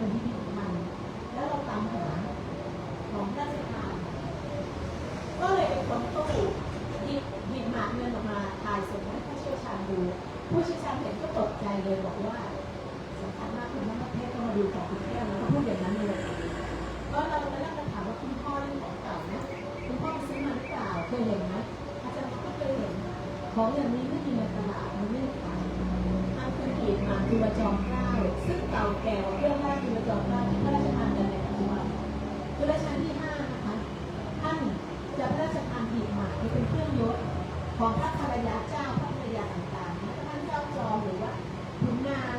เป็นพิพิธภัณฑ์แล้วเราตามหาของพระราชทานก็เลยเป็นคนตู้หยิบหยิบหมากเงินออกมาถ่ายส่งให้ผู้เชี่ยวชาญดู ผู้เชี่ยวชาญเห็นก็ตกใจเลยบอกว่าสำคัญมากคุณนักประเทศก็มาดูของคุณแก้วแล้วก็พูดอย่างนั้นเลยก็เราไปนั่งกันถามว่าคุณพ่อเล่นของเก่านะคุณพ่อไปซื้อมาหรือเปล่าเคยเห็นไหมอาจารย์ก็เคยเห็นของอย่างนี้ไม่มีในตลาดมันไม่ได้ขายอันคือกีบ หมากจุลจอมเกล้าซึ่งเก่าแก่กว่าเครื่องแราชจุลจอมเกล้าที่พระราชทานกันในปัจจุบันจุลรัชกาลที่ห้านะคะท่านจะพระราชทานหีบหมากที่เป็นเครื่องยศของพระภรรยาเจ้าพระภรรยาต่างๆนะท่านเจ้าจอมหรือว่าขุนนาง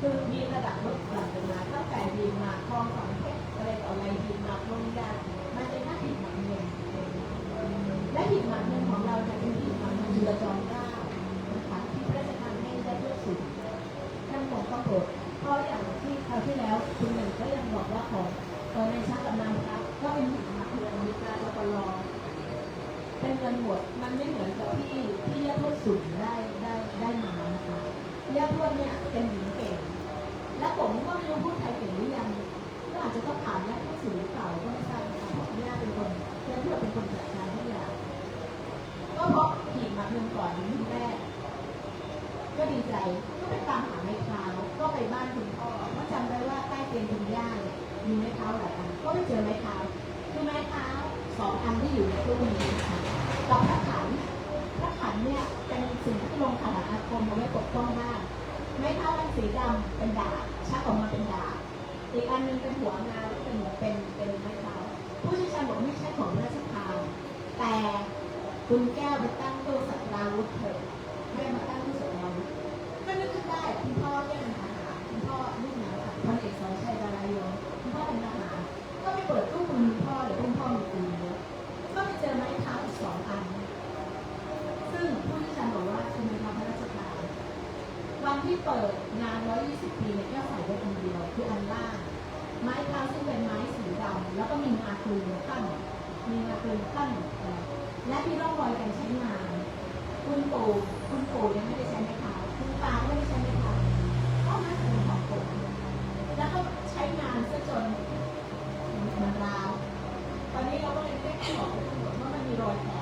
คือมีระดับลดหลั่นกันมาตั้งแต่หีบหมากทองฝังเพชรอะไรต่ออะไรหีบหมากลงยามาเป็นหน้าหีบหมากเงินและหีบหมากเงินของเราจะเป็นหีบหมากเงินจุลจอมเกล้า หมดมันไม่เหมือนกับที่ที่ยาทวดสุดได้ได้ได้มานะคะยาทวดเนี่ยเป็นหญิงเก่ง และผมก็ไม่รู้พูดไทยเก่งหรือยังก็อาจจะต้องถามยาทวดสุดหรือเปล่าก็ไม่ทราบนะคะเพราะย่าเป็นคนยาทวดเป็นคนจัดการทุกอย่างก็เพราะผีมาเงินก่อนรุ่แรกก็ดีใจก็ไปตามหาไม้เท้าก็ไปบ้านคุณพ่อก็จำได้ว่าใต้เตียงคุณย่าเนี่ยมีไม้เท้าหลายอันก็ไปเจอไม้เท้าคือไม้เท้าสองอันที่อยู่ในตู้นี้ นะคะกับพระขันพระขันเนี่ยเป็นสิ่งที่ลงขันอาคมเอาไว้ปกป้องบ้าก ไม่เท้าอันสีดำเป็นดาบชักออกมาเป็นดาบอีกอันหนึงเป็นหัวงาหรือเป็นเป็นเป็นไม้เท้าผู้เชี่ยวชาญบอกไม่ใช่ของราชทานแต่คุณแก้วไปตั้งตู้สัตว์่งผู้ที่ฉันบอกว่าคือไม้เท้าพระราชทานวันที่เปิดงาน 120 ปีเนี่ยแค่ใส่ไว้คนเดียวคืออันล่าง ไม้เท้าซึ่งเป็นไม้สีดำแล้วก็มีงาคลึงขั้นมีงาคลึงขั้นเอ่อและมีร่องรอยการใช้งาน คุณปู่คุณปู่ยังไม่ได้ใช้ไม้เท้าคุณตาก็ไม่ได้ใช้ไม้เท้าก็น่าจะเป็นของปู่แล้วก็ใช้งานซะจนมันร้าวตอนนี้เราก็เลยได้บอกไปทั้งหมดว่ามันมีรอยแผล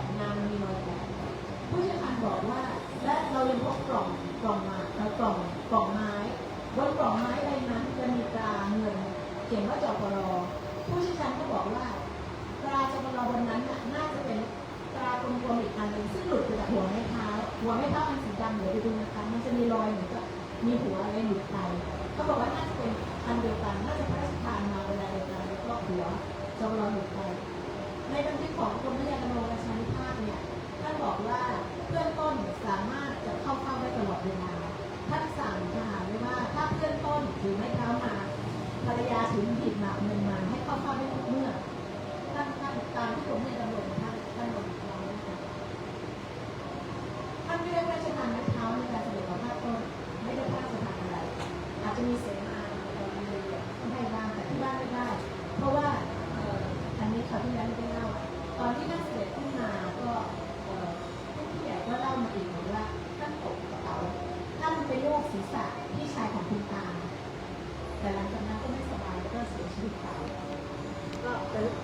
บอกว่า และเรายังพบกล่องกล่องมากล่องกล่องไม้บนกล่องไม้ใบนั้นจะมีตราเงินเขียนว่าจปรผู้ชี่ยวชาญก็บอกว่าตราจปรบนนั้นน่ะน่าจะเป็นตรากลมๆอีกอันหนึ่งซึ่งหลุดไปจากหัวไม้เท้าหัวไม้เท้ามันสีดำเดี๋ยวไปดูนะคะมันจะมีรอยเหมือนกับมีหัวอะไรหลุดไปเขาบอกว่าน่าจะเป็นอันเดียวกันน่าจะพระราชทานมาเวลาเดียวกันแล้วก็หัวจปรหลุดไปในบันทึกของกรมพระยาดำรงราชานุภาพเนี่ยท่านบอกว่า สามารถจะเข้าเฝ้าได้ตลอดเวลาท่านสั่งทหารไว้ว่าถ้าเพื่อนต้นถือไม้เท้ามาภรรยาถือหีบหมากเงินมาให้เข้าเฝ้าได้ทุกเมื่อ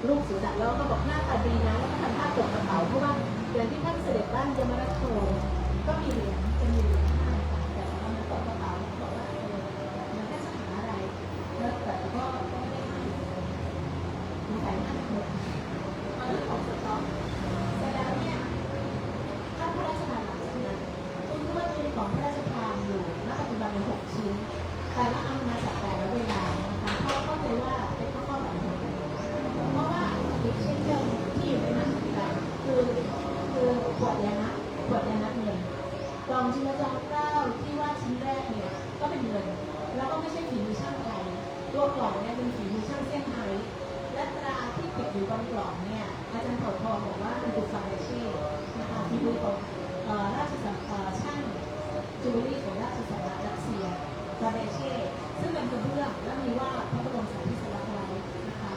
ลูกศีรษะแล้วก็บอกหน้าตาดีนะแล้วก็ทำท่าตกกระเป๋าเพราะว่าอย่างที่ท่านเสด็จบ้านยมราชโชก็มีเหรียญจะมีเหรียญห้ค่ะแต่ว่ามันตกกระเป๋าบอกว่าเออมันแค่จะหาอะไรแล้วแต่ก็ก็ไม่ได้ให้มีใครให้หมดมาเรื่องของสต็อกเสร็จแล้วเนี่ยท่านพระราชทานหลังจากนั้นคุณก็ว่าจะมีของพระ ตัวกล่องเนี่ยเป็นฝีมือช่างเซี่ยงไฮ้และตราที่ติดอยู่บนกล่องเนี่ยอาจารย์เผ่าทองบอกว่าเป็นตุกฟาเรเช่นะคะที่มือของราชสัมเอ่อช่างจูเวลรี่ของราชสำนักรัสเซียฟาเรเช่ซึ่งเป็นกระเบื้องและมีว่าพระบรมสารีริกธาตุไว้นะคะ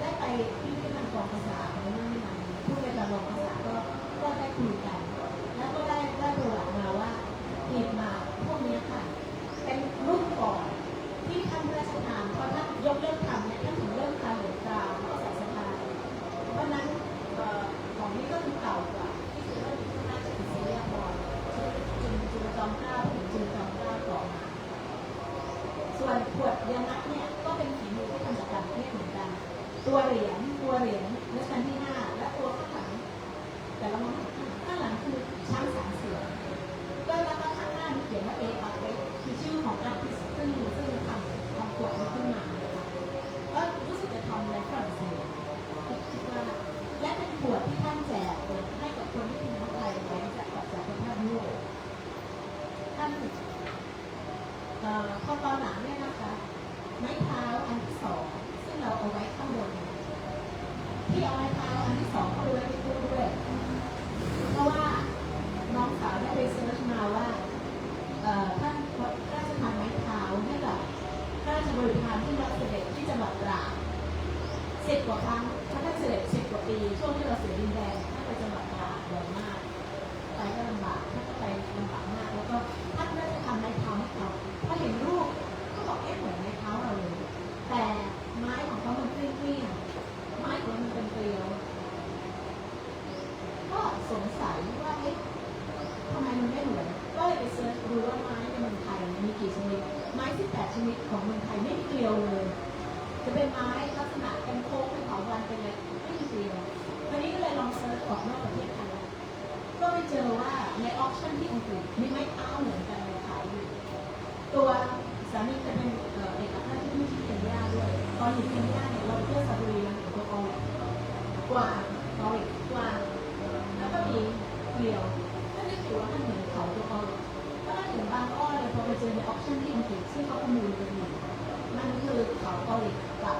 ได้ไปที่พิพิธภัณฑ์กองภาษาในเรื่องนี้ผู้ในการลงภาษาก็ก็ได้คุยกัน แล้วก็ได้ได้ประวัติมาว่าหีบหมากพวกเนี้ยค่ะ เป็นรุ่นก่อนที่ท่านพระ ส่ วนขวดยานักเนี่ยก็เป็นฝีมือที่ทำจากต่างประเทศเหมือนกัน ตัวเหรียญตัวเหรียญรัชกาลที่ห้าและตัวข้างหลังแต่ละมองข้างหลังคือช้างสามเสือก็แล้วก็ข้างหน้ามีเขียนว่าเออาร์เคือชื่อของอาร์ติสซึ่งซึ่งทำทำขวดนี้ขึ้นมานะคะก็รู้สึกจะทำในฝรั่งเศสคิดว่าและเป็นขวดที่ท่านแจกให้กับคนที่เป็นนักไทยไว้จากจากประเทศยุโรปท่าน ข้อต่อนหลังเนี่ยนะคะ ไม้เท้าอันที่สองซึ่งเราเอาไว้ข้างบนที่เอาไม้เท้าอันที่สองเอาไว้ในตู้ด้วยเพราะว่าน้องสาวได้ไปเซิร์ชมาว่า เจอว่าในออปชั่นที่อังกฤษมีไม้เท้าเหมือนกันเลยขายอยู่ตัวสามีจะเป็นเออเอกอัคราชทูตที่เคนยาด้วยตอนอยู่เคนยาเนี่ยเราเที่ยวซาฟารีเราเห็นตัวออริกว่างออริกว่าแล้วก็มีเกลียวก็นึกอยู่ว่ามันเหมือนเขาตัวออริก็มาถึงบางอ้อเลยพอไปเจอในออปชั่นที่อังกฤษซึ่งเขาประมูลกันอยู่มันคือเขาออริกับ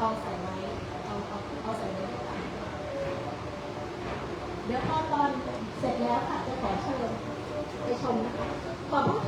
เอาใส่ไว้เอาเอาเอาใส่ไว้ด้วยกันเดี๋ยวพอตอนเสร็จแล้วค่ะจะขอเชิญไปชมนะคะขอบพระ